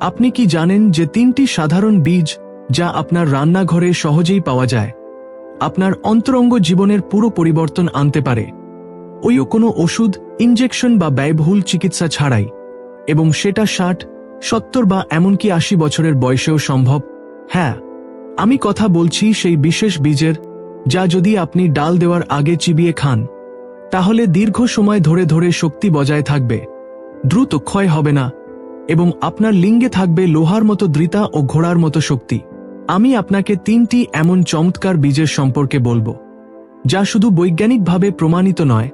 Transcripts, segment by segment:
আপনি কি জানেন যে তিনটি সাধারণ বীজ যা আপনার রান্নাঘরে সহজেই পাওয়া যায়, আপনার অন্তরঙ্গ জীবনের পুরো পরিবর্তন আনতে পারে। ওইও কোনো ওষুধ, ইনজেকশন বা ব্যয়বহুল চিকিৎসা ছাড়াই, এবং সেটা ষাট, সত্তর বা এমনকি আশি বছরের বয়সেও সম্ভব। হ্যাঁ আমি কথা বলছি সেই বিশেষ বীজের, যা যদি আপনি ডাল দেওয়ার আগে চিবিয়ে খান, তাহলে দীর্ঘ সময় ধরে ধরে শক্তি বজায় থাকবে। দ্রুত ক্ষয় হবে না। এবং আপনার লিঙ্গে থাকবে লোহার মতো দৃতা ও ঘোড়ার মতো শক্তি। আমি আপনাকে তিনটি এমন চমৎকার বীজের সম্পর্কে বলব, যা শুধু বৈজ্ঞানিকভাবে প্রমাণিত নয়,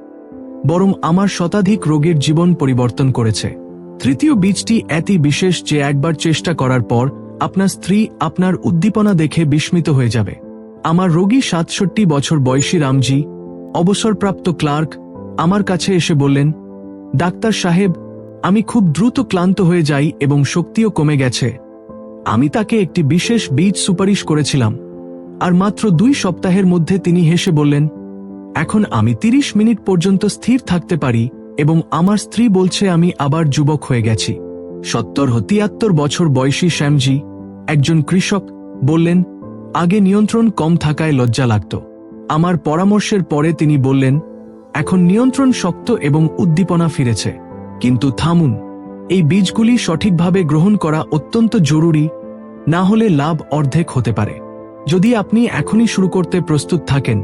বরং আমার শতাধিক রোগীর জীবন পরিবর্তন করেছে। তৃতীয় বীজটি এতই বিশেষ যে একবার চেষ্টা করার পর আপনার স্ত্রী আপনার উদ্দীপনা দেখে বিস্মিত হয়ে যাবে। আমার রোগী সাতষট্টি বছর বয়সী রামজি, অবসরপ্রাপ্ত ক্লার্ক, আমার কাছে এসে বললেন, ডাক্তার সাহেব আমি খুব দ্রুত ক্লান্ত হয়ে যাই এবং শক্তিও কমে গেছে। আমি তাকে একটি বিশেষ বীজ সুপারিশ করেছিলাম। আর মাত্র দুই সপ্তাহের মধ্যে তিনি হেসে বললেন, এখন আমি ৩০ মিনিট পর্যন্ত স্থির থাকতে পারি এবং আমার স্ত্রী বলছে আমি আবার যুবক হয়ে গেছি। সত্তর তিয়াত্তর বছর বয়সী শ্যামজি, একজন কৃষক, বললেন, আগে নিয়ন্ত্রণ কম থাকায় লজ্জা লাগত। আমার পরামর্শের পরে তিনি বললেন, এখন নিয়ন্ত্রণ শক্ত এবং উদ্দীপনা ফিরেছে। কিন্তু থামুন, এই বীজগুলি সঠিকভাবে গ্রহণ করা অত্যন্ত জরুরি, না হলে লাভ অর্ধেক হতে পারে। যদি আপনি এখনই শুরু করতে প্রস্তুত থাকেন,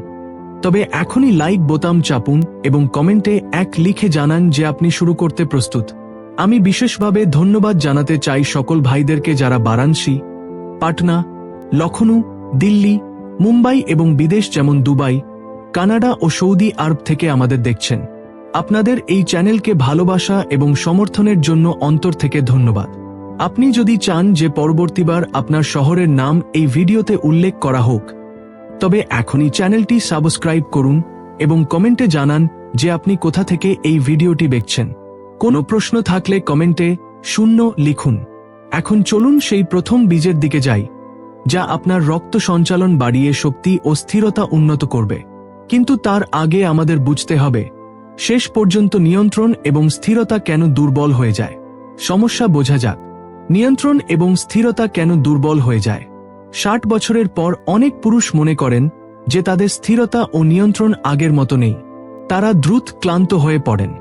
তবে এখনই লাইক বোতাম চাপুন এবং কমেন্টে এক লিখে জানান যে আপনি শুরু করতে প্রস্তুত। আমি বিশেষভাবে ধন্যবাদ জানাতে চাই সকল ভাইদেরকে যারা বারাণসী, পাটনা, লখনউ, দিল্লি, মুম্বাই এবং বিদেশ যেমন দুবাই, কানাডা ও সৌদি আরব থেকে আমাদের দেখছেন। আপনাদের এই চ্যানেলকে ভালোবাসা এবং সমর্থনের জন্য অন্তর থেকে ধন্যবাদ। আপনি যদি চান যে পরবর্তীবার আপনার শহরের নাম এই ভিডিওতে উল্লেখ করা হোক, তবে এখনই চ্যানেলটি সাবস্ক্রাইব করুন এবং কমেন্টে জানান যে আপনি কোথা থেকে এই ভিডিওটি দেখছেন। কোনো প্রশ্ন থাকলে কমেন্টে শূন্য লিখুন। এখন চলুন সেই প্রথম বীজের দিকে যাই, যা আপনার রক্ত সঞ্চালন বাড়িয়ে শক্তি ও স্থিরতা উন্নত করবে। কিন্তু তার আগে আমাদের বুঝতে হবে শেষ পর্যন্ত নিয়ন্ত্রণ এবং স্থিরতা কেন দুর্বল হয়ে যায়? সমস্যা বোঝা যাক। নিয়ন্ত্রণ এবং স্থিরতা কেন দুর্বল হয়ে যায়? ষাট বছরের পর অনেক পুরুষ মনে করেন যে তাদের স্থিরতা ও নিয়ন্ত্রণ আগের মতো নেই। তারা দ্রুত ক্লান্ত হয়ে পড়েন।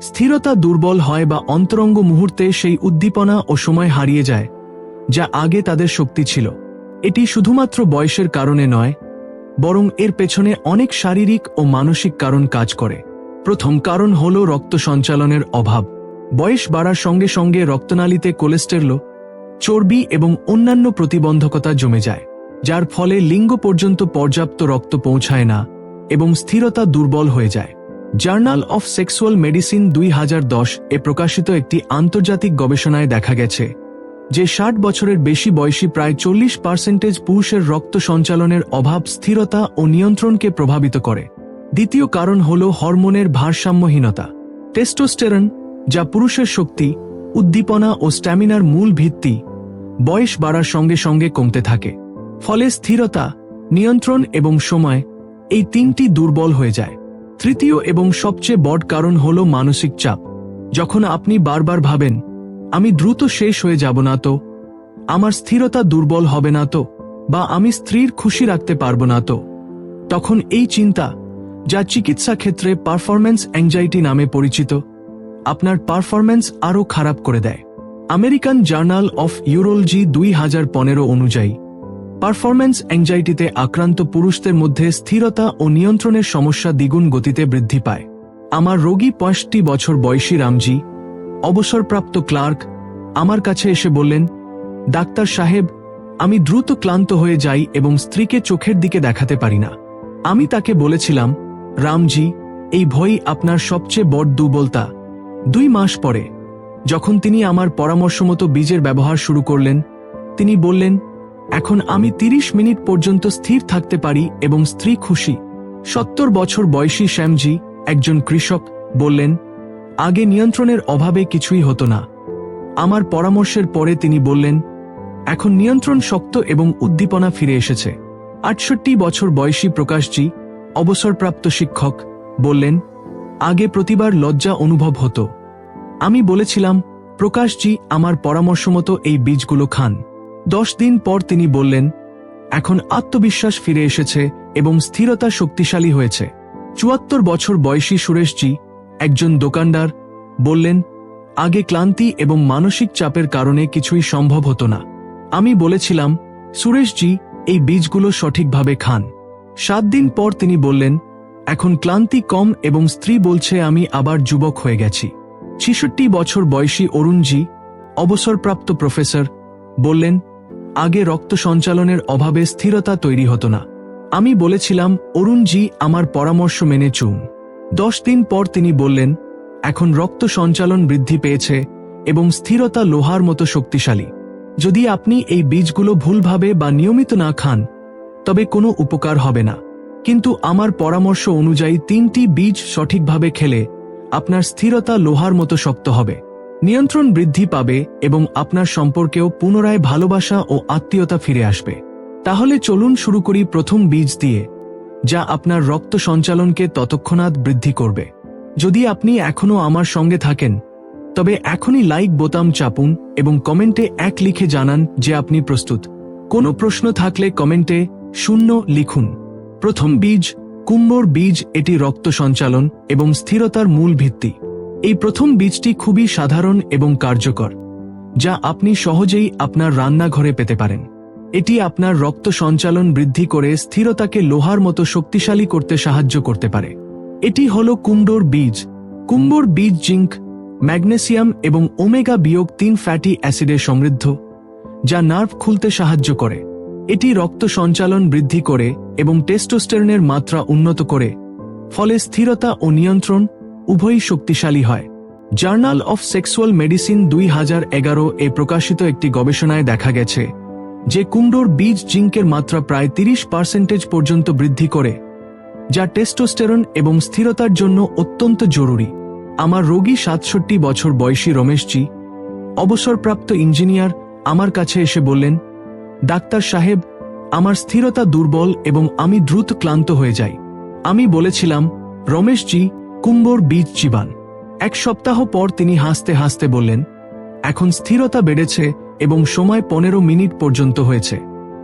স্থিরতা দুর্বল হয় বা অন্তরঙ্গ মুহূর্তে সেই উদ্দীপনা ও সময় হারিয়ে যায়, যা আগে তাদের শক্তি ছিল। এটি শুধুমাত্র বয়সের কারণে নয়, বরং এর পেছনে অনেক শারীরিক ও মানসিক কারণ কাজ করে। প্রথম কারণ হল রক্ত সঞ্চালনের অভাব। বয়স বাড়ার সঙ্গে সঙ্গে রক্তনালীতে কোলেস্টেরল, চর্বি এবং অন্যান্য প্রতিবন্ধকতা জমে যায়, যার ফলে লিঙ্গ পর্যন্ত পর্যাপ্ত রক্ত পৌঁছায় না এবং স্থিরতা দুর্বল হয়ে যায়। জার্নাল অফ সেক্সুয়াল মেডিসিন দুই হাজার দশ এ প্রকাশিত একটি আন্তর্জাতিক গবেষণায় দেখা গেছে যে ষাট বছরের বেশি বয়সী প্রায় চল্লিশ পার্সেন্টেজ পুরুষের রক্ত সঞ্চালনের অভাব স্থিরতা ও নিয়ন্ত্রণকে প্রভাবিত করে। দ্বিতীয় কারণ হল হরমোনের ভারসাম্যহীনতা। টেস্টোস্টেরন, যা পুরুষের শক্তি, উদ্দীপনা ও স্ট্যামিনার মূল ভিত্তি, বয়স বাড়ার সঙ্গে সঙ্গে কমতে থাকে। ফলে স্থিরতা, নিয়ন্ত্রণ এবং সময় এই তিনটি দুর্বল হয়ে যায়। তৃতীয় এবং সবচেয়ে বড় কারণ হল মানসিক চাপ। যখন আপনি বারবার ভাবেন, আমি দ্রুত শেষ হয়ে যাব না তো? আমার স্থিরতা দুর্বল হবে না তো? বা আমি স্ত্রীর খুশি রাখতে পারব না তো? তখন এই চিন্তা যা চিকিৎসা ক্ষেত্রে পারফরম্যান্স অ্যাংজাইটি নামে পরিচিত। আপনার পারফরম্যান্স আরও খারাপ করে দেয়। আমেরিকান জার্নাল অফ ইউরোলজি দুই হাজার পনেরো অনুযায়ী, পারফরম্যান্স অ্যাংজাইটিতে আক্রান্ত পুরুষদের মধ্যে স্থিরতা ও নিয়ন্ত্রণের সমস্যা দ্বিগুণ গতিতে বৃদ্ধি পায়। আমার রোগী পঁয়ষট্টি বছর বয়সী রামজি, অবসরপ্রাপ্ত ক্লার্ক, আমার কাছে এসে বললেন, ডাক্তার সাহেব, আমি দ্রুত ক্লান্ত হয়ে যাই এবং স্ত্রীকে চোখের দিকে দেখাতে পারি না। আমি তাকে বলেছিলাম রামজি, এই ভয়ই আপনার সবচেয়ে বড় দুর্বলতা। দুই মাস পরে, যখন তিনি আমার পরামর্শমতো বীজের ব্যবহার শুরু করলেন, তিনি বললেন, এখন আমি ৩০ মিনিট পর্যন্ত স্থির থাকতে পারি এবং স্ত্রী খুশি। সত্তর বছর বয়সী শ্যামজি, একজন কৃষক, বললেন, আগে নিয়ন্ত্রণের অভাবে কিছুই হতো না। আমার পরামর্শের পরে তিনি বললেন, এখন নিয়ন্ত্রণ শক্ত এবং উদ্দীপনা ফিরে এসেছে। আটষট্টি বছর বয়সী প্রকাশজি অবসরপ্রাপ্ত শিক্ষক বললেন, আগে প্রতিবার লজ্জা অনুভব হতো। আমি বলেছিলাম, প্রকাশজি আমার পরামর্শ মতো এই বীজগুলো খান। দশ দিন পর তিনি বললেন, এখন আত্মবিশ্বাস ফিরে এসেছে এবং স্থিরতা শক্তিশালী হয়েছে। চুয়াত্তর বছর বয়সী সুরেশজি, একজন দোকানদার, বললেন, আগে ক্লান্তি এবং মানসিক চাপের কারণে কিছুই সম্ভব হতো না। আমি বলেছিলাম, সুরেশজি, এই বীজগুলো সঠিকভাবে খান। সাত দিন পর তিনি বললেন, এখন ক্লান্তি কম এবং স্ত্রী বলছে আমি আবার যুবক হয়ে গেছি। ছিষট্টি বছর বয়সী অরুণজি, অবসরপ্রাপ্ত প্রফেসর, বললেন, আগে রক্ত সঞ্চালনের অভাবে স্থিরতা তৈরি হতো না। আমি বলেছিলাম, অরুণজি, আমার পরামর্শ মেনে চুন। দশ দিন পর তিনি বললেন, এখন রক্ত সঞ্চালন বৃদ্ধি পেয়েছে এবং স্থিরতা লোহার মতো শক্তিশালী। যদি আপনি এই বীজগুলো ভুলভাবে বা নিয়মিত না খান তবে কোনো উপকার হবে না। কিন্তু আমার পরামর্শ অনুযায়ী তিনটি বীজ সঠিকভাবে খেলে আপনার স্থিরতা লোহার মতো শক্ত হবে। নিয়ন্ত্রণ বৃদ্ধি পাবে এবং আপনার সম্পর্কেও পুনরায় ভালোবাসা ও আত্মীয়তা ফিরে আসবে। তাহলে চলুন শুরু করি প্রথম বীজ দিয়ে, যা আপনার রক্ত সঞ্চালনকে ততক্ষণাৎ বৃদ্ধি করবে। যদি আপনি এখনও আমার সঙ্গে থাকেন, তবে এখনই লাইক বোতাম চাপুন এবং কমেন্টে এক লিখে জানান যে আপনি প্রস্তুত। কোনো প্রশ্ন থাকলে কমেন্টে শূন্য লিখুন। প্রথম বীজ, কুম্ভর বীজ, এটি রক্ত সঞ্চালন এবং স্থিরতার মূল ভিত্তি। এই প্রথম বীজটি খুবই সাধারণ এবং কার্যকর, যা আপনি সহজেই আপনার রান্নাঘরে পেতে পারেন। এটি আপনার রক্ত সঞ্চালন বৃদ্ধি করে স্থিরতাকে লোহার মতো শক্তিশালী করতে সাহায্য করতে পারে। এটি হল কুমড়োর বীজ। কুম্বর বীজ জিঙ্ক, ম্যাগনেসিয়াম এবং ওমেগা বিয়োগ তিন ফ্যাটি অ্যাসিডে সমৃদ্ধ, যা নার্ভ খুলতে সাহায্য করে। এটি রক্ত সঞ্চালন বৃদ্ধি করে এবং টেস্টোস্টেরনের মাত্রা উন্নত করে, ফলে স্থিরতা ও নিয়ন্ত্রণ উভয়ই শক্তিশালী হয়। জার্নাল অফ সেক্সুয়াল মেডিসিন দুই হাজার এগারো এ প্রকাশিত একটি গবেষণায় দেখা গেছে যে কুমড়োর বীজ জিঙ্কের মাত্রা প্রায় তিরিশ পার্সেন্টেজ পর্যন্ত বৃদ্ধি করে, যা টেস্টোস্টেরন এবং স্থিরতার জন্য অত্যন্ত জরুরি। আমার রোগী সাতষট্টি বছর বয়সী রমেশজি, অবসরপ্রাপ্ত ইঞ্জিনিয়ার, আমার কাছে এসে বললেন ডাক্তার সাহেব, আমার স্থিরতা দুর্বল এবং আমি দ্রুত ক্লান্ত হয়ে যাই। আমি বলেছিলাম, রমেশজি কুম্বর বীজ চিবান এক সপ্তাহ পর তিনি হাসতে হাসতে বললেন, এখন স্থিরতা বেড়েছে এবং সময় পনেরো মিনিট পর্যন্ত হয়েছে।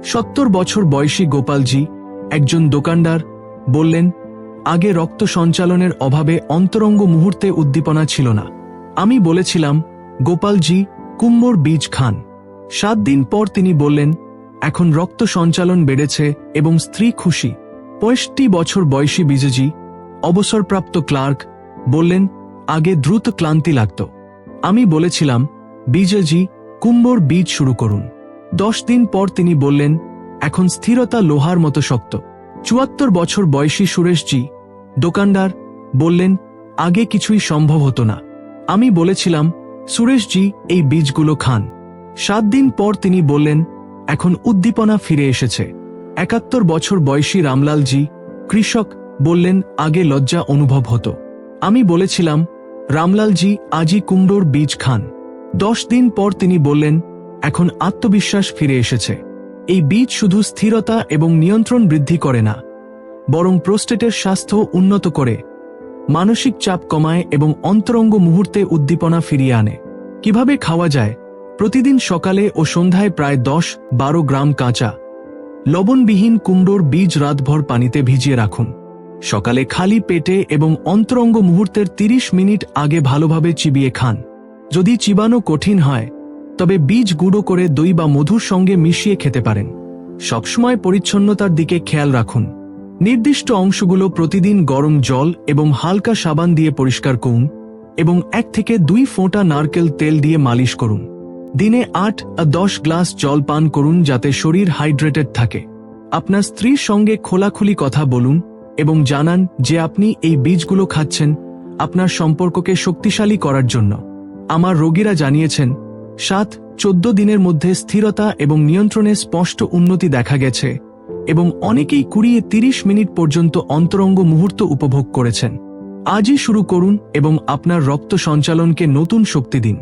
সত্তর বছর বয়সী গোপালজি, একজন দোকানদার, বললেন, আগে রক্ত সঞ্চালনের অভাবে অন্তরঙ্গ মুহূর্তে উদ্দীপনা ছিল না। আমি বলেছিলাম, গোপালজি কুম্বর বীজ খান। সাত দিন পর তিনি বললেন এখন রক্ত সঞ্চালন বেড়েছে এবং স্ত্রী খুশি। পঁয়ষট্টি বছর বয়সী বিজেজি, অবসরপ্রাপ্ত ক্লার্ক, বললেন, আগে দ্রুত ক্লান্তি লাগত। আমি বলেছিলাম, বিজেজি কুম্বর বীজ শুরু করুন। দশ দিন পর তিনি বললেন, এখন স্থিরতা লোহার মতো শক্ত। চুয়াত্তর বছর বয়সী সুরেশজি, দোকানদার, বললেন, আগে কিছুই সম্ভব হতো না। আমি বলেছিলাম, সুরেশজি, এই বীজগুলো খান। সাত দিন পর তিনি বললেন এখন উদ্দীপনা ফিরে এসেছে। একাত্তর বছর বয়সী রামলালজি কৃষক বললেন, আগে লজ্জা অনুভব হতো। আমি বলেছিলাম, রামলালজি আজই কুমড়োর বীজ খান। দশ দিন পর তিনি বললেন, এখন আত্মবিশ্বাস ফিরে এসেছে। এই বীজ শুধু স্থিরতা এবং নিয়ন্ত্রণ বৃদ্ধি করে না, বরং প্রোস্টেটের স্বাস্থ্য উন্নত করে। মানসিক চাপ কমায় এবং অন্তরঙ্গ মুহূর্তে উদ্দীপনা ফিরিয়ে আনে। কীভাবে খাওয়া যায় প্রতিদিন সকালে ও সন্ধ্যায় প্রায় দশ, বারো গ্রাম কাঁচা। লবণবিহীন কুমড়োর বীজ রাতভর পানিতে ভিজিয়ে রাখুন। সকালে খালি পেটে এবং অন্তরঙ্গ মুহূর্তের ৩০ মিনিট আগে ভালোভাবে চিবিয়ে খান। যদি চিবানো কঠিন হয়, তবে বীজ গুঁড়ো করে দই বা মধুর সঙ্গে মিশিয়ে খেতে পারেন। সবসময় পরিচ্ছন্নতার দিকে খেয়াল রাখুন। নির্দিষ্ট অংশগুলো প্রতিদিন গরম জল এবং হালকা সাবান দিয়ে পরিষ্কার করুন এবং এক থেকে দুই ফোঁটা নারকেল তেল দিয়ে মালিশ করুন। দিনে আট দশ গ্লাস জল পান করুন যাতে শরীর হাইড্রেটেড থাকে। আপনার স্ত্রীর সঙ্গে খোলাখুলি কথা বলুন এবং জানান যে আপনি এই বীজগুলো খাচ্ছেন আপনার সম্পর্ককে শক্তিশালী করার জন্য। আমার রোগীরা জানিয়েছেন, সাত, চোদ্দ দিনের মধ্যে স্থিরতা এবং নিয়ন্ত্রণে স্পষ্ট উন্নতি দেখা গেছে এবং অনেকেই কুড়িয়ে তিরিশ মিনিট পর্যন্ত অন্তরঙ্গ মুহূর্ত উপভোগ করেছেন। আজই শুরু করুন এবং আপনার রক্ত সঞ্চালনকে নতুন শক্তি দিন।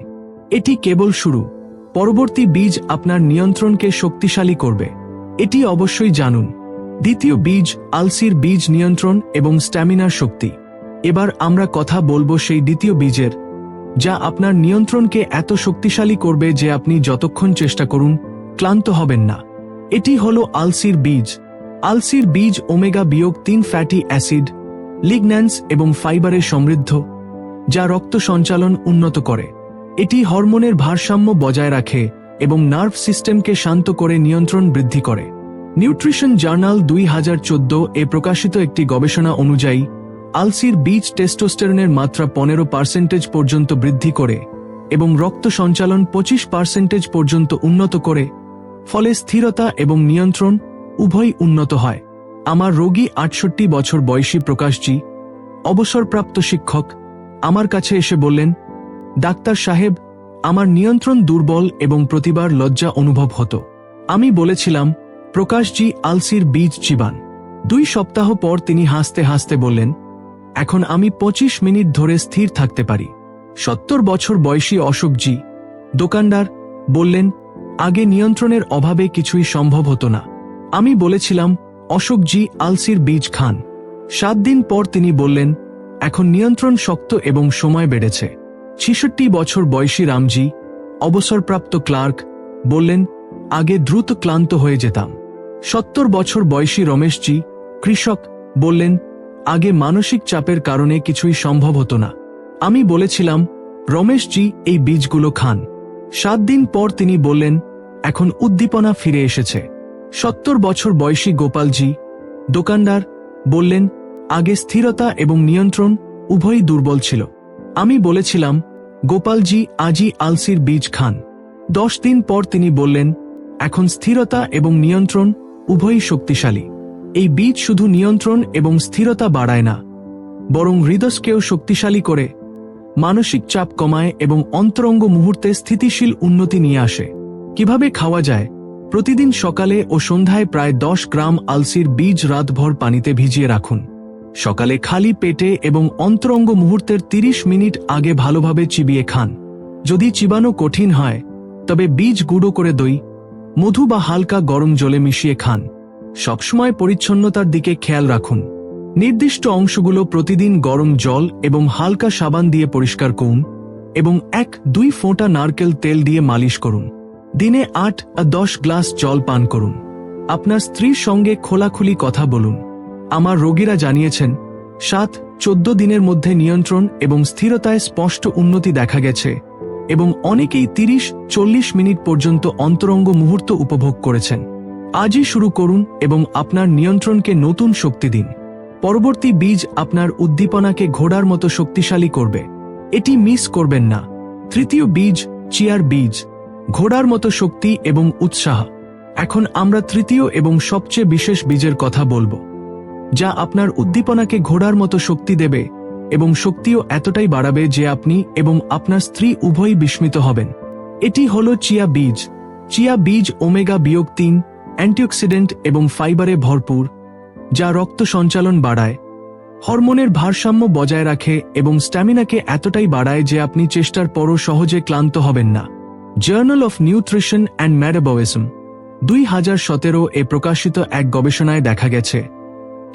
এটি কেবল শুরু। পরবর্তী বীজ আপনার নিয়ন্ত্রণকে শক্তিশালী করবে। এটি অবশ্যই জানুন। দ্বিতীয় বীজ, আলসির বীজ নিয়ন্ত্রণ এবং স্ট্যামিনার শক্তি। এবার আমরা কথা বলব সেই দ্বিতীয় বীজের, যা আপনার নিয়ন্ত্রণকে এত শক্তিশালী করবে যে আপনি যতক্ষণ চেষ্টা করুন, ক্লান্ত হবেন না। এটি হল আলসির বীজ। আলসির বীজ ওমেগা বিয়োগ তিন ফ্যাটি অ্যাসিড লিগন্যান্স এবং ফাইবারে সমৃদ্ধ, যা রক্ত সঞ্চালন উন্নত করে। এটি হরমোনের ভারসাম্য বজায় রাখে এবং নার্ভ সিস্টেমকে শান্ত করে নিয়ন্ত্রণ বৃদ্ধি করে। নিউট্রিশন জার্নাল দুই হাজার চোদ্দ এ প্রকাশিত একটি গবেষণা অনুযায়ী, আলসির বীজ টেস্টোস্টেরনের মাত্রা পনেরো পার্সেন্টেজ পর্যন্ত বৃদ্ধি করে এবং রক্ত সঞ্চালন পঁচিশ পার্সেন্টেজ পর্যন্ত উন্নত করে, ফলে স্থিরতা এবং নিয়ন্ত্রণ উভয়ই উন্নত হয়। আমার রোগী আটষট্টি বছর বয়সী প্রকাশজি, অবসরপ্রাপ্ত শিক্ষক, আমার কাছে এসে বললেন ডাক্তার সাহেব, আমার নিয়ন্ত্রণ দুর্বল এবং প্রতিবার লজ্জা অনুভব হতো। আমি বলেছিলাম, প্রকাশজি আলসির বীজ জীবান। দুই সপ্তাহ পর তিনি হাসতে হাসতে বললেন, এখন আমি পঁচিশ মিনিট ধরে স্থির থাকতে পারি। সত্তর বছর বয়সী অশোকজি, দোকানদার, বললেন, আগে নিয়ন্ত্রণের অভাবে কিছুই সম্ভব হতো না। আমি বলেছিলাম, অশোকজি আলসির বীজ খান। সাত দিন পর তিনি বললেন, এখন নিয়ন্ত্রণ শক্ত এবং সময় বেড়েছে। ছিষট্টি বছর বয়সী রামজি, অবসরপ্রাপ্ত ক্লার্ক, বললেন, আগে দ্রুত ক্লান্ত হয়ে যেতাম। সত্তর বছর বয়সী রমেশজি, কৃষক, বললেন, আগে মানসিক চাপের কারণে কিছুই সম্ভব হতো না। আমি বলেছিলাম, রমেশজি, এই বীজগুলো খান। সাত দিন পর তিনি বললেন, এখন উদ্দীপনা ফিরে এসেছে। সত্তর বছর বয়সী গোপালজি, দোকানদার, বললেন, আগে স্থিরতা এবং নিয়ন্ত্রণ উভয়ই দুর্বল ছিল। আমি বলেছিলাম, গোপালজি আজই আলসির বীজ খান। দশ দিন পর তিনি বললেন, এখন স্থিরতা এবং নিয়ন্ত্রণ উভয়ই শক্তিশালী। এই বীজ শুধু নিয়ন্ত্রণ এবং স্থিরতা বাড়ায় না, বরং হৃদয়কেও শক্তিশালী করে, মানসিক চাপ কমায় এবং অন্তরঙ্গ মুহূর্তে স্থিতিশীল উন্নতি নিয়ে আসে। কীভাবে খাওয়া যায়? প্রতিদিন সকালে ও সন্ধ্যায় প্রায় দশ গ্রাম আলসির বীজ রাতভর পানিতে ভিজিয়ে রাখুন। সকালে খালি পেটে এবং অন্তরঙ্গ মুহূর্তের ৩০ মিনিট আগে ভালোভাবে চিবিয়ে খান। যদি চিবানো কঠিন হয়, তবে বীজ গুঁড়ো করে দই, মধু বা হালকা গরম জলে মিশিয়ে খান। সবসময় পরিচ্ছন্নতার দিকে খেয়াল রাখুন। নির্দিষ্ট অংশগুলো প্রতিদিন গরম জল এবং হালকা সাবান দিয়ে পরিষ্কার করুন এবং এক দুই ফোঁটা নারকেল তেল দিয়ে মালিশ করুন। দিনে আট আর দশ গ্লাস জল পান করুন। আপনার স্ত্রীর সঙ্গে খোলাখুলি কথা বলুন। আমার রোগীরা জানিয়েছেন, সাত, চোদ্দ দিনের মধ্যে নিয়ন্ত্রণ এবং স্থিরতায় স্পষ্ট উন্নতি দেখা গেছে এবং অনেকেই তিরিশ, চল্লিশ মিনিট পর্যন্ত অন্তরঙ্গ মুহূর্ত উপভোগ করেছেন। আজই শুরু করুন এবং আপনার নিয়ন্ত্রণকে নতুন শক্তি দিন। পরবর্তী বীজ আপনার উদ্দীপনাকে ঘোড়ার মতো শক্তিশালী করবে। এটি মিস করবেন না। তৃতীয় বীজ, চিয়ার বীজ। ঘোড়ার মতো শক্তি এবং উৎসাহ। এখন আমরা তৃতীয় এবং সবচেয়ে বিশেষ বীজের কথা বলব। যা আপনার উদ্দীপনাকে ঘোড়ার মতো শক্তি দেবে এবং শক্তিও এতটাই বাড়াবে যে আপনি এবং আপনার স্ত্রী উভয়ই বিস্মিত হবেন। এটি হল চিয়া বীজ। চিয়া বীজ ওমেগা বিয়োগ তিন, অ্যান্টিঅক্সিডেন্ট এবং ফাইবারে ভরপুর, যা রক্ত সঞ্চালন বাড়ায়। হরমোনের ভারসাম্য বজায় রাখে এবং স্ট্যামিনাকে এতটাই বাড়ায় যে আপনি চেষ্টার পরও সহজে ক্লান্ত হবেন না। Journal of nutrition and metabolism দুই হাজার সতেরো এ প্রকাশিত এক গবেষণায় দেখা গেছে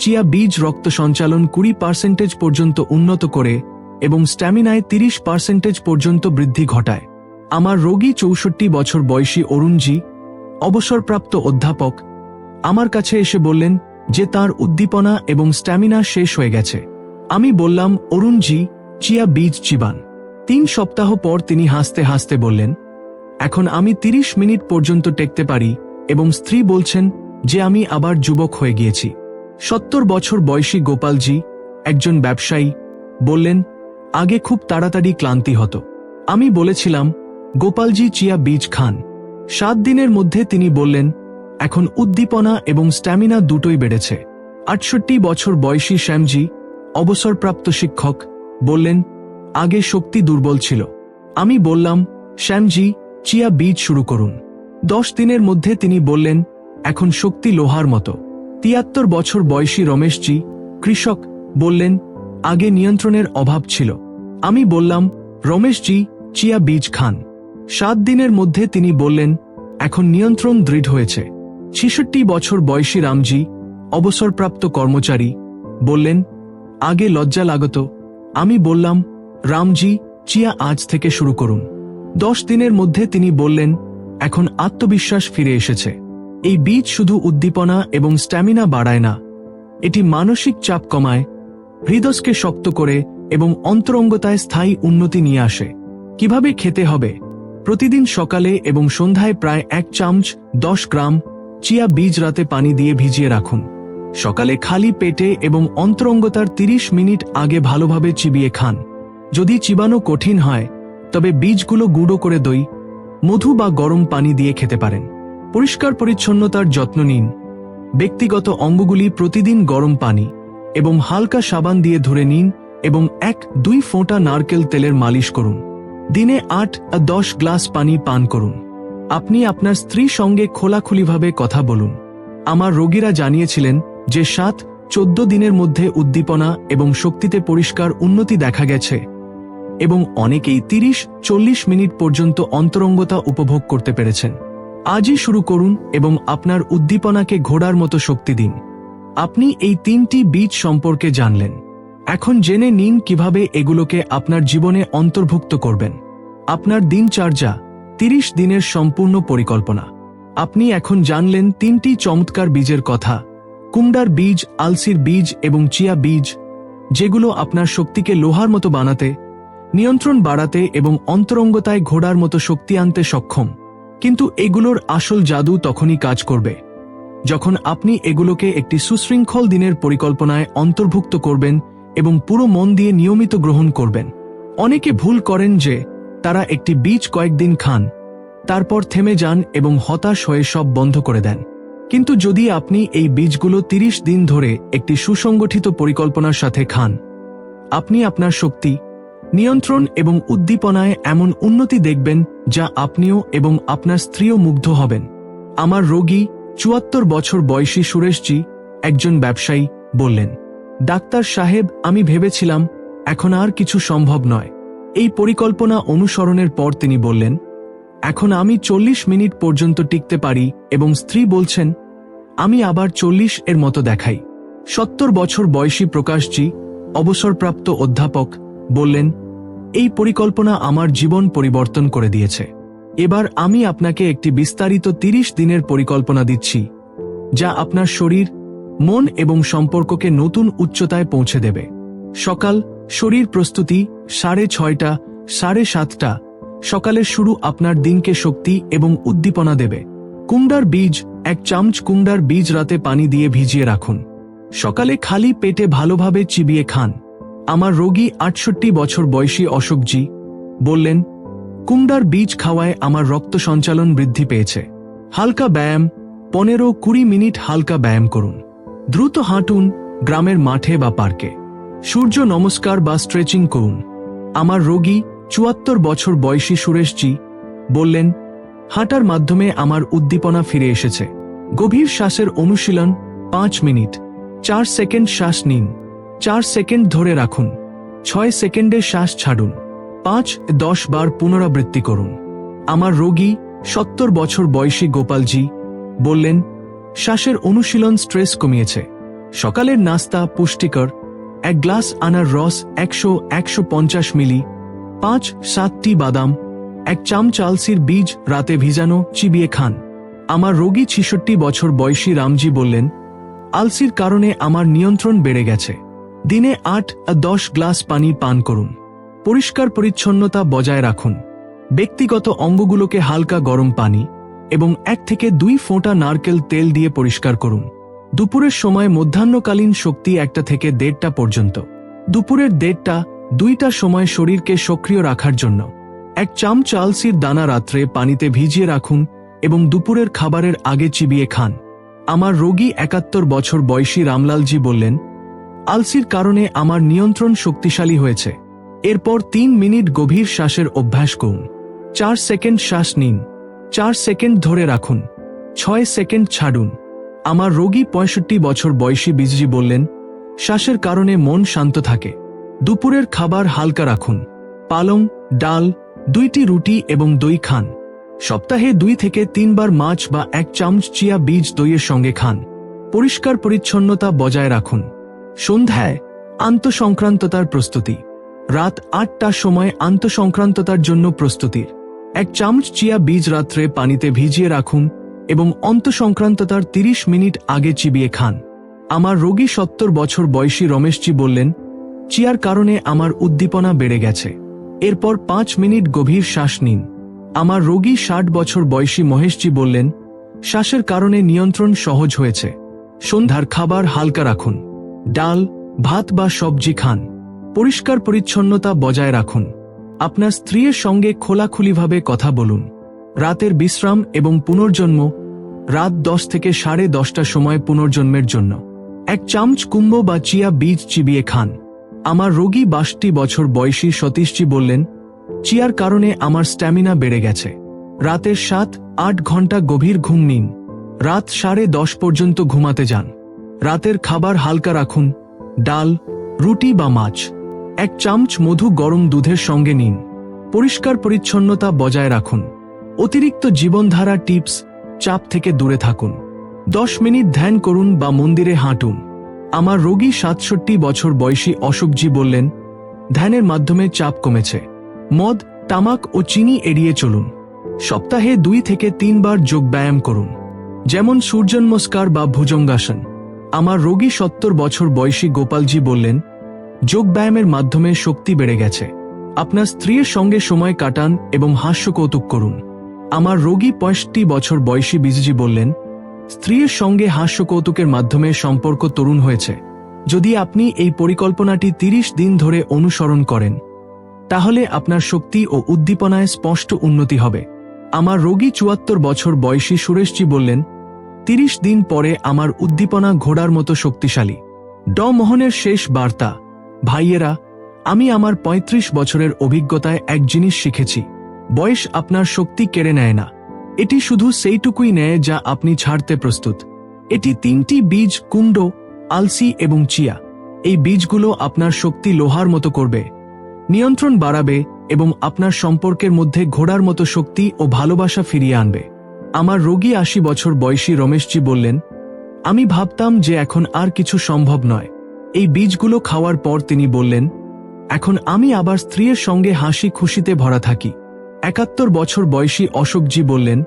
চিয়া বীজ রক্ত সঞ্চালন কুড়ি পার্সেন্টেজ পর্যন্ত উন্নত করে এবং স্ট্যামিনায় তিরিশ পার্সেন্টেজ পর্যন্ত বৃদ্ধি ঘটায়। আমার রোগী চৌষট্টি বছর বয়সী অরুণজি, অবসরপ্রাপ্ত অধ্যাপক, আমার কাছে এসে বললেন যে তার উদ্দীপনা এবং স্ট্যামিনা শেষ হয়ে গেছে। আমি বললাম, অরুণজি, চিয়া বীজ চিবান তিন সপ্তাহ পর তিনি হাসতে হাসতে বললেন, এখন আমি তিরিশ মিনিট পর্যন্ত টেকতে পারি এবং স্ত্রী বলছেন যে আমি আবার যুবক হয়ে গিয়েছি। সত্তর বছর বয়সী গোপালজি একজন ব্যবসায়ী বললেন, আগে খুব তাড়াতাড়ি ক্লান্তি হতো। আমি বলেছিলাম, গোপালজি চিয়া বীজ খান। সাত দিনের মধ্যে তিনি বললেন, এখন উদ্দীপনা এবং স্ট্যামিনা দুটোই বেড়েছে। আটষট্টি বছর বয়সী শ্যামজি, অবসরপ্রাপ্ত শিক্ষক, বললেন, আগে শক্তি দুর্বল ছিল। আমি বললাম, শ্যামজি, চিয়া বীজ শুরু করুন। দশ দিনের মধ্যে তিনি বললেন, এখন শক্তি লোহার মতো। তিয়াত্তর বছর বয়সী রমেশজি কৃষক বললেন, আগে নিয়ন্ত্রণের অভাব ছিল। আমি বললাম, রমেশজি, চিয়া বীজ খান। সাত দিনের মধ্যে তিনি বললেন, এখন নিয়ন্ত্রণ দৃঢ় হয়েছে। ছেষট্টি বছর বয়সী রামজি, অবসরপ্রাপ্ত কর্মচারী, বললেন, আগে লজ্জা লাগত। আমি বললাম, রামজি, চিয়া আজ থেকে শুরু করুন। দশ দিনের মধ্যে তিনি বললেন, এখন আত্মবিশ্বাস ফিরে এসেছে। এই বীজ শুধু উদ্দীপনা এবং স্ট্যামিনা বাড়ায় না, এটি মানসিক চাপ কমায়, হৃদয়কে শক্ত করে এবং অন্তরঙ্গতায় স্থায়ী উন্নতি নিয়ে আসে। কীভাবে খেতে হবে? প্রতিদিন সকালে এবং সন্ধ্যায় প্রায় এক চামচ দশ গ্রাম চিয়া বীজ রাতে পানি দিয়ে ভিজিয়ে রাখুন। সকালে খালি পেটে এবং অন্তরঙ্গতার ৩০ মিনিট আগে ভালোভাবে চিবিয়ে খান। যদি চিবানো কঠিন হয়, তবে বীজগুলো গুঁড়ো করে দই, মধু বা গরম পানি দিয়ে খেতে পারেন। পরিষ্কার পরিচ্ছন্নতার যত্ন নিন। ব্যক্তিগত অঙ্গগুলি প্রতিদিন গরম পানি এবং হালকা সাবান দিয়ে ধরে নিন এবং এক দুই ফোঁটা নারকেল তেলের মালিশ করুন। দিনে আট দশ গ্লাস পানি পান করুন। আপনি আপনার স্ত্রীর সঙ্গে খোলাখুলিভাবে কথা বলুন। আমার রোগীরা জানিয়েছিলেন যে সাত, চোদ্দ দিনের মধ্যে উদ্দীপনা এবং শক্তিতে পরিষ্কার উন্নতি দেখা গেছে এবং অনেকেই তিরিশ, চল্লিশ মিনিট পর্যন্ত অন্তরঙ্গতা উপভোগ করতে পেরেছেন। আজই শুরু করুন এবং আপনার উদ্দীপনাকে ঘোড়ার মতো শক্তি দিন। আপনি এই তিনটি বীজ সম্পর্কে জানলেন। এখন জেনে নিন কীভাবে এগুলোকে আপনার জীবনে অন্তর্ভুক্ত করবেন। আপনার দিনচর্যা, তিরিশ দিনের সম্পূর্ণ পরিকল্পনা। আপনি এখন জানলেন তিনটি চমৎকার বীজের কথা। কুমড়ার বীজ, আলসির বীজ এবং চিয়া বীজ, যেগুলো আপনার শক্তিকে লোহার মতো বানাতে, নিয়ন্ত্রণ বাড়াতে এবং অন্তরঙ্গতায় ঘোড়ার মতো শক্তি আনতে সক্ষম। কিন্তু এগুলোর আসল জাদু তখনই কাজ করবে। যখন আপনি এগুলোকে একটি সুশৃঙ্খল দিনের পরিকল্পনায় অন্তর্ভুক্ত করবেন এবং পুরো মন দিয়ে নিয়মিত গ্রহণ করবেন। অনেকে ভুল করেন যে, তারা একটি বীজ কয়েকদিন খান, তারপর থেমে যান এবং হতাশ হয়ে সব বন্ধ করে দেন। কিন্তু যদি আপনি এই বীজগুলো ৩০ দিন ধরে একটি সুসংগঠিত পরিকল্পনার সাথে খান, আপনি আপনার শক্তি নিয়ন্ত্রণ এবং উদ্দীপনায় এমন উন্নতি দেখবেন যা আপনিও এবং আপনার স্ত্রীও মুগ্ধ হবেন। আমার রোগী চুয়াত্তর বছর বয়সী সুরেশজি একজন ব্যবসায়ী বললেন, ডাক্তার সাহেব, আমি ভেবেছিলাম এখন আর কিছু সম্ভব নয়। এই পরিকল্পনা অনুসরণের পর তিনি বললেন, এখন আমি চল্লিশ মিনিট পর্যন্ত টিকতে পারি এবং স্ত্রী বলছেন, আমি আবার চল্লিশ এর মতো দেখাই। সত্তর বছর বয়সী প্রকাশজি, অবসরপ্রাপ্ত অধ্যাপক, বললেন এই পরিকল্পনা আমার জীবন পরিবর্তন করে দিয়েছে। এবার আমি আপনাকে একটি বিস্তারিত ৩০ দিনের পরিকল্পনা দিচ্ছি, যা আপনার শরীর, মন এবং সম্পর্ককে নতুন উচ্চতায় পৌঁছে দেবে। সকাল, শরীর প্রস্তুতি, সাড়ে ছয়টা, সাড়ে সাতটা, সকালের শুরু আপনার দিনকে শক্তি এবং উদ্দীপনা দেবে। কুমড়ার বীজ, এক চামচ কুমড়ার বীজ রাতে পানি দিয়ে ভিজিয়ে রাখুন। সকালে খালি পেটে ভালোভাবে চিবিয়ে খান। আমার রোগী আটষট্টি বছর বয়সী অশোকজি বললেন, কুমড়ার বীজ খাওয়ায় আমার রক্ত সঞ্চালন বৃদ্ধি পেয়েছে। হালকা ব্যায়াম, পনেরো কুড়ি মিনিট হালকা ব্যায়াম করুন। দ্রুত হাঁটুন গ্রামের মাঠে বা পার্কে। সূর্য নমস্কার বা স্ট্রেচিং করুন। আমার রোগী চুয়াত্তর বছর বয়সী সুরেশজি বললেন, হাঁটার মাধ্যমে আমার উদ্দীপনা ফিরে এসেছে। গভীর শ্বাসের অনুশীলন পাঁচ মিনিট। চার সেকেন্ড শ্বাস নিন। চার সেকেন্ড ধরে রাখুন। ছয় সেকেন্ডে শ্বাস ছাড়ুন। পাঁচ, দশ বার পুনরাবৃত্তি করুন। আমার রোগী, সত্তর বছর বয়সী গোপালজি, বললেন, শ্বাসের অনুশীলন স্ট্রেস কমিয়েছে। সকালের নাস্তা পুষ্টিকর, এক গ্লাস আনার রস একশো একশো পঞ্চাশ মিলি, পাঁচ সাতটি বাদাম, এক চামচ আলসির বীজ রাতে ভিজানো, চিবিয়ে খান। আমার রোগী ছিষট্টি বছর বয়সী রামজি বললেন, আলসির কারণে আমার নিয়ন্ত্রণ বেড়ে গেছে। দিনে আট দশ গ্লাস পানি পান করুন। পরিষ্কার পরিচ্ছন্নতা বজায় রাখুন। ব্যক্তিগত অঙ্গগুলোকে হালকা গরম পানি এবং এক থেকে দুই ফোঁটা নারকেল তেল দিয়ে পরিষ্কার করুন। দুপুরের সময় মধ্যাহ্নকালীন শক্তি একটা থেকে দেড়টা পর্যন্ত। দুপুরের দেড়টা, দুইটা সময় শরীরকে সক্রিয় রাখার জন্য। এক চামচ আলসির দানা রাত্রে পানিতে ভিজিয়ে রাখুন এবং দুপুরের খাবারের আগে চিবিয়ে খান। আমার রোগী একাত্তর বছর বয়সী রামলালজি বললেন আলসির কারণে আমার নিয়ন্ত্রণ শক্তিশালী হয়েছে। এরপর তিন মিনিট গভীর শ্বাসের অভ্যাস করুন। চার সেকেন্ড শ্বাস নিন। চার সেকেন্ড ধরে রাখুন। ছয় সেকেন্ড ছাড়ুন। আমার রোগী পঁয়ষট্টি বছর বয়সী বিজজি বললেন, শ্বাসের কারণে মন শান্ত থাকে। দুপুরের খাবার হালকা রাখুন। পালং, ডাল, দুইটি রুটি এবং দই খান। সপ্তাহে দুই থেকে তিনবার মাছ বা এক চামচ চিয়া বীজ দইয়ের সঙ্গে খান। পরিষ্কার পরিচ্ছন্নতা বজায় রাখুন। সন্ধ্যায় আন্তঃসংক্রান্ততার প্রস্তুতি। রাত আটটার সময় আন্তঃসংক্রান্ততার জন্য প্রস্তুতির। এক চামচ চিয়া বীজ রাত্রে পানিতে ভিজিয়ে রাখুন এবং অন্তঃসংক্রান্ততার তিরিশ মিনিট আগে চিবিয়ে খান। আমার রোগী সত্তর বছর বয়সী রমেশজি বললেন, চিয়ার কারণে আমার উদ্দীপনা বেড়ে গেছে। এরপর পাঁচ মিনিট গভীর শ্বাস নিন। আমার রোগী ষাট বছর বয়সী মহেশজি বললেন, শ্বাসের কারণে নিয়ন্ত্রণ সহজ হয়েছে। সন্ধ্যার খাবার হালকা রাখুন। ডাল, ভাত বা সবজি খান। পরিষ্কার পরিচ্ছন্নতা বজায় রাখুন। আপনার স্ত্রীর সঙ্গে খোলাখুলিভাবে কথা বলুন। রাতের বিশ্রাম এবং পুনর্জন্ম রাত দশ থেকে সাড়ে দশটার সময় পুনর্জন্মের জন্য। এক চামচ কুম্ভ বা চিয়া বীজ চিবিয়ে খান। আমার রোগী বাষট্টি বছর বয়সী সতীশজি বললেন, চিয়ার কারণে আমার স্ট্যামিনা বেড়ে গেছে। রাতের সাত আট ঘণ্টা গভীর ঘুম নিন। রাত সাড়ে দশ পর্যন্ত ঘুমাতে যান। রাতের খাবার হালকা রাখুন, ডাল, রুটি বা মাছ। এক চামচ মধু গরম দুধের সঙ্গে নিন। পরিষ্কার পরিচ্ছন্নতা বজায় রাখুন। অতিরিক্ত জীবনধারা টিপস চাপ থেকে দূরে থাকুন। দশ মিনিট ধ্যান করুন বা মন্দিরে হাঁটুন। আমার রোগী সাতষট্টি বছর বয়সী অশোকজি বললেন, ধ্যানের মাধ্যমে চাপ কমেছে। মদ, তামাক ও চিনি এড়িয়ে চলুন। সপ্তাহে দুই থেকে তিনবার যোগ ব্যায়াম করুন। যেমন সূর্যনমস্কার বা ভুজঙ্গাসন। আমার রোগী সত্তর বছর বয়সী গোপালজি বললেন, যোগ ব্যায়ামের মাধ্যমে শক্তি বেড়ে গেছে। আপনার স্ত্রীর সঙ্গে সময় কাটান এবং হাস্য কৌতুক করুন। আমার রোগী পঁয়ষট্টি বছর বয়সী বিজিজি বললেন, স্ত্রীর সঙ্গে হাস্য কৌতুকের মাধ্যমে সম্পর্ক তরুণ হয়েছে। যদি আপনি এই পরিকল্পনাটি তিরিশ দিন ধরে অনুসরণ করেন, তাহলে আপনার শক্তি ও উদ্দীপনায় স্পষ্ট উন্নতি হবে। আমার রোগী চুয়াত্তর বছর বয়সী সুরেশজি বললেন তিরিশ দিন পরে আমার উদ্দীপনা ঘোড়ার মতো শক্তিশালী। ড মোহনের শেষ বার্তা, ভাইয়েরা, আমি আমার ৩৫ বছরের অভিজ্ঞতায় এক জিনিস শিখেছি। বয়স আপনার শক্তি কেড়ে নেয় না। এটি শুধু সেইটুকুই নেয় যা আপনি ছাড়তে প্রস্তুত। এটি তিনটি বীজ কুণ্ড, আলসি এবং চিয়া। এই বীজগুলো আপনার শক্তি লোহার মতো করবে। নিয়ন্ত্রণ বাড়াবে এবং আপনার সম্পর্কের মধ্যে ঘোড়ার মতো শক্তি ও ভালোবাসা ফিরিয়ে আনবে। আমার রোগী আশি বছর বয়সী রমেশজি বললেন, আমি ভাবতাম যে এখন আর কিছু সম্ভব নয়। এই বীজগুলো খাওয়ার পর তিনি বললেন, এখন আমি আবার স্ত্রীর সঙ্গে হাসি খুশিতে ভরা থাকি। একাত্তর বছর বয়সী অশোকজি বললেন,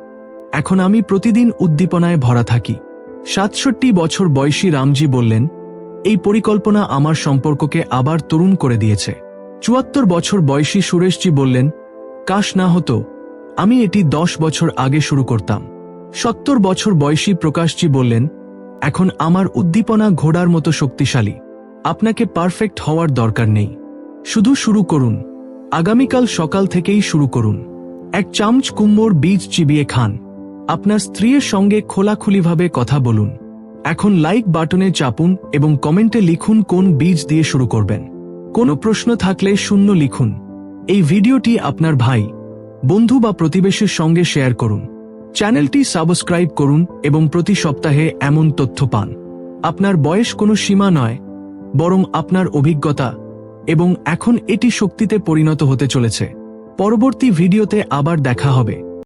এখন আমি প্রতিদিন উদ্দীপনায় ভরা থাকি। সাতষট্টি বছর বয়সী রামজি বললেন, এই পরিকল্পনা আমার সম্পর্ককে আবার তরুণ করে দিয়েছে। চুয়াত্তর বছর বয়সী সুরেশজি বললেন, কাশ না হতো আমি এটি দশ বছর আগে শুরু করতাম। সত্তর বছর বয়সী প্রকাশজি বললেন, এখন আমার উদ্দীপনা ঘোড়ার মতো শক্তিশালী। আপনাকে পারফেক্ট হওয়ার দরকার নেই। শুধু শুরু করুন। আগামীকাল সকাল থেকেই শুরু করুন। এক চামচ কুম্ভর বীজ চিবিয়ে খান। আপনার স্ত্রীর সঙ্গে খোলাখুলিভাবে কথা বলুন। এখন লাইক বাটনে চাপুন এবং কমেন্টে লিখুন কোন বীজ দিয়ে শুরু করবেন। কোনো প্রশ্ন থাকলে শূন্য লিখুন। এই ভিডিওটি আপনার ভাই বন্ধু বা প্রতিবেশীর সঙ্গে শেয়ার করুন। চ্যানেলটি সাবস্ক্রাইব করুন এবং প্রতি সপ্তাহে এমন তথ্য পান। আপনার বয়স কোনো সীমা নয়, বরং আপনার অভিজ্ঞতা এবং এখন এটি শক্তিতে পরিণত হতে চলেছে। পরবর্তী ভিডিওতে আবার দেখা হবে।